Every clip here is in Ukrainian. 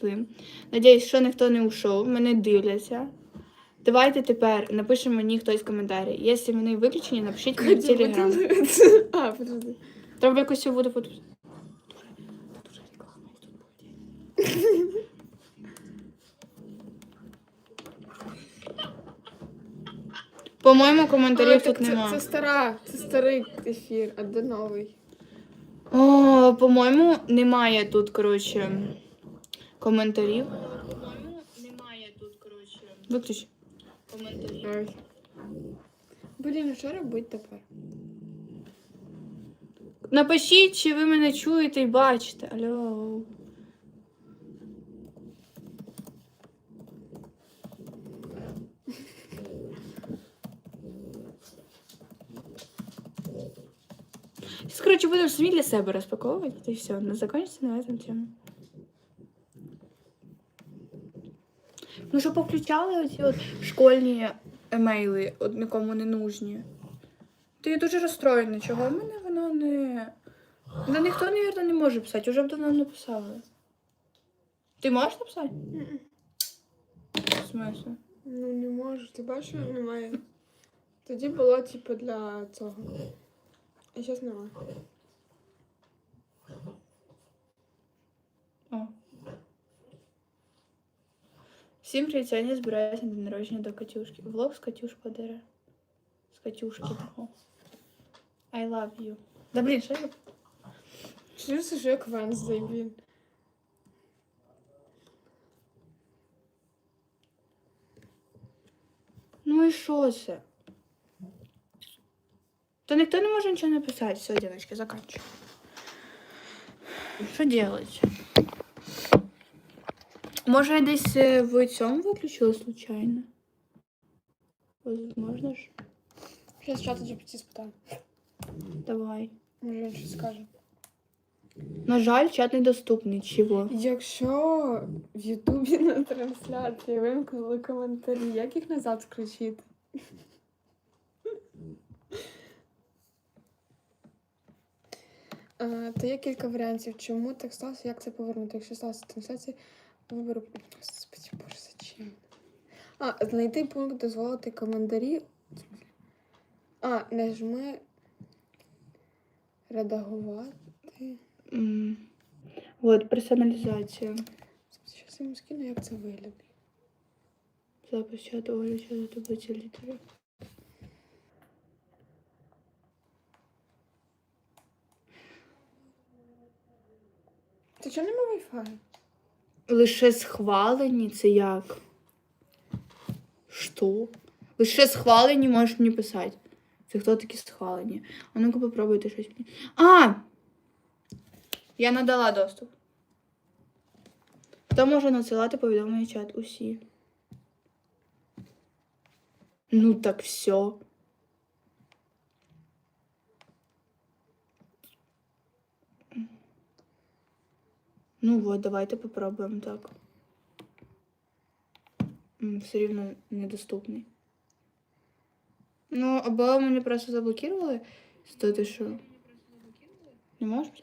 прийшли. Надіюсь, що ніхто не ушов, мене дивляться. Давайте тепер напише мені хтось коментарі. Якщо вони виключені, напишіть мені в телеграм. А, подожди. Треба якось його буде буде. По-моєму, коментарів тут це, нема. це стара, це старий ефір, а де новий? О, по-моєму, немає тут, коротше, коментарів. По-моєму, немає тут, коротше. Виключи. Коментарів. Блін, що робити тепер? Напишіть, чи ви мене чуєте і бачите. Алло. Короче, будемо самі для себе розпаковувати, і все. Не закончиться на этом тему. Ну, що повключали оці от школьні емейли, от нікому не нужні. Ти дуже розстроєна, чого в мене воно не. Да ніхто, мабуть, не може писати, уже б давно написали. Ти можеш написати? В смысле? Ну не можу, ти бачиш, немає. Тоді було, типу, для цього. А зараз немає. Всім привіт, сьогодні збираюся на день народження до Катюшки. Влог з Катюшкою дере. З Катюшки. О. I love you. Да блін, що я? Що ж це як Венздей, блін? Ну і що це? Та ніхто не може нічого написати. Все, девочки, заканчиваю. Що делать? Може, я десь е, в цьому виключила случайно? Возможно ж. Зараз чата GPT спитаю. Давай. Може він щось скаже. На жаль, чат недоступний. Чого? Якщо в Ютубі на трансляції вимкнули коментарі, як їх назад включити? Е, То є кілька варіантів, чому так сталося, як це повернути. Якщо сталося трансляція, вибору. Господи, боже, зачем? А, знайти пункт дозволити коментарі. А, нажми редагувати. М. Вот, персоналізація. Зараз я йому скину, як це виглядає. Запис чату, Оля, чату, таблиця літери. Ти чого нема Wi-Fi? Лише схвалені це як? Що? Лише схвалені можеш мені писати. Це хто такі схвалені? А ну-ка попробуйте щось. А! Я надала доступ. Хто може надсилати повідомлення чат? Усі. Ну так все. Ну вот, давайте попробуємо так. Все рівно недоступний. Ну, або мене просто заблокували. То ти що? Не можеш?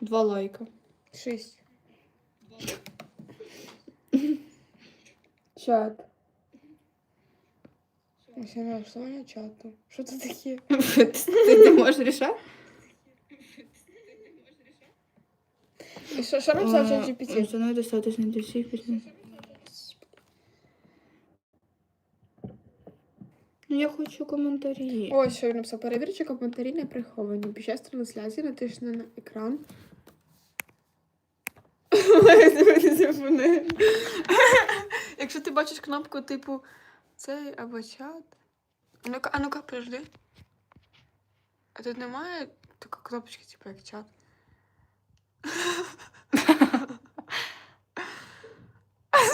Два лайка. Шість. Чат. Ось я налаштування чату. Що це таке? Ти не можеш рішати? І що, що написав чат А, GPT? Со мною достаточно для всіх пісень. Ну, я хочу коментарі. Ось що він написав. Перевір, чи коментарі не приховані. Під час трансляції натисни на екран. Якщо ти бачиш кнопку типу цей або чат. А ну-ка, а ну-ка, подожди. А тут немає такої кнопочки, типу як чат.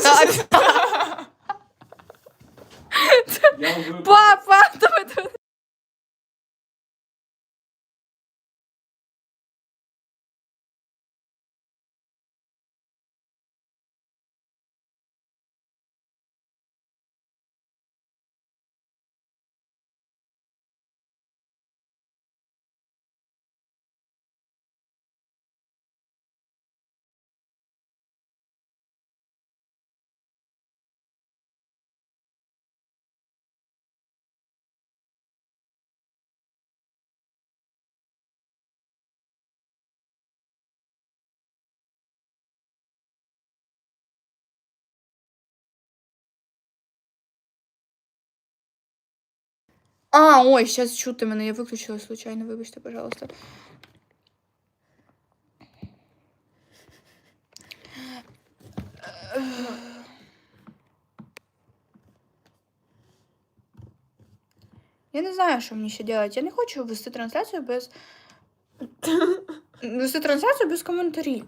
Так. Папа! А, ой, сейчас чути мене, я виключила случайно, вибачте, пожалуйста. Я не знаю, що мені ще делать. Я не хочу вести трансляцію без. Вести трансляцію без коментарів.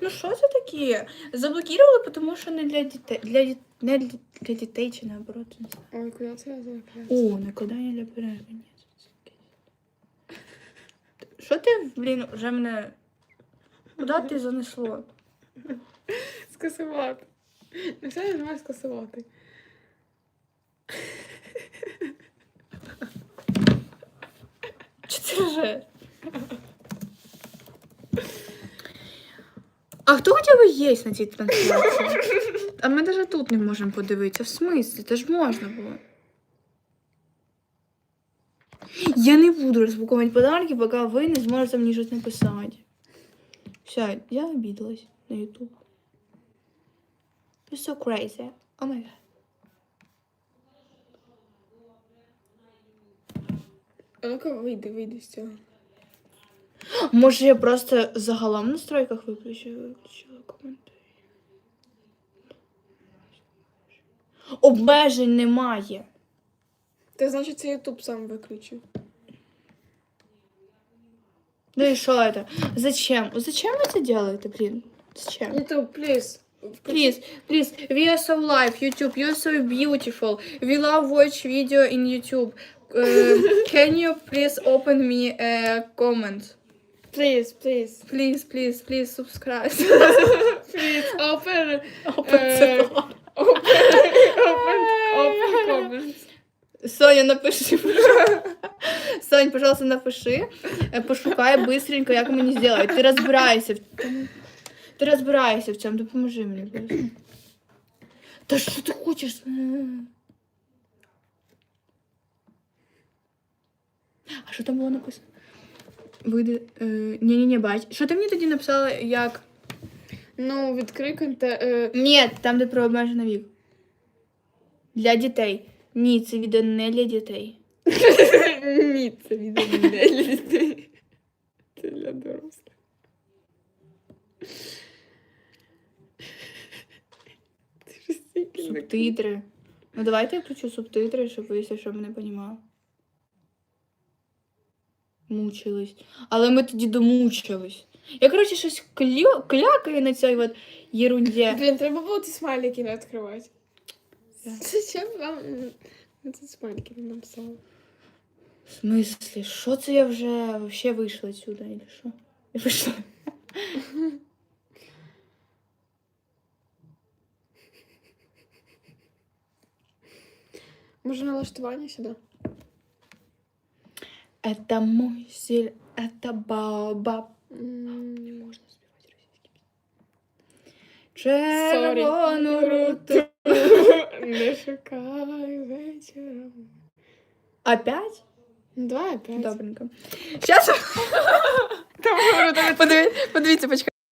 Ну, що це таке? Заблокували, тому що не для дітей. Для, діт- Не для, для дітей чи наоборот. не знаю. Ой, куди це я? О, накладання для перерви. Ні, це таке. Що ти, блін, вже мене. Куди ти занесло? Скасувати. Не все нажимай скасувати. Чи ти вже? А хто хоча б є на цій трансляції? А ми навіть тут не можемо подивитися. В смислі? Це ж можна було. Я не буду розпаковувати подарки, поки ви не зможете мені щось написати. Все, я обиделась на YouTube. You're so crazy. Oh my god. А ну-ка вийди, вийди з цього. Може, я просто загалом в настройках виключу, виключила коментарі. Обмежень немає. Ти значить це Ютуб сам виключив. Ну и что это? Зачем? Зачем вы это делаете, блин? Зачем? Ютуб, пліз. Please, please, we are so live, YouTube, you're so beautiful. We love watch video in YouTube. Uh, can you please open me a comment? Пліз, пліз. Please, please, please subscribe. Пліз, open. Open the Соня, напиши. Сонь, пожалуйста, напиши. Е, Пошукай быстренько, як мені зробити. Ти розбираєшся. в- Ти розбираєшся в цьому, допоможи мені. будь. Та що ти хочеш? А що там було написано? Вийде. Е, ні-ні-ні, бач. Що ти мені тоді написала, як. Ну, відкрий конте... е, Ні, там, де про обмежений вік. Для дітей. Ні, це відео не для дітей. Ні, це відео не для дітей. Це для дорослих. Ти ж стільки Субтитри. Ну давайте я включу субтитри, щоб ви все, що мене понімали. Мучились. Але ми тоді домучились. Я, коротше, щось клю... клякаю на цій от єрунді. Блін, треба було ці смайлики не відкривати. Да. Зачем вам на ці смайлики не написала? В смислі, що це я вже вообще вийшла сюди, или що? Я вийшла. Може налаштування сюди? Это мой стиль, это баобаб. М, Не можна співати російські пісні. Червону руту. не шукай вечером. Опять? Два опять. Добренько. Сейчас. Подивіться, почекайте.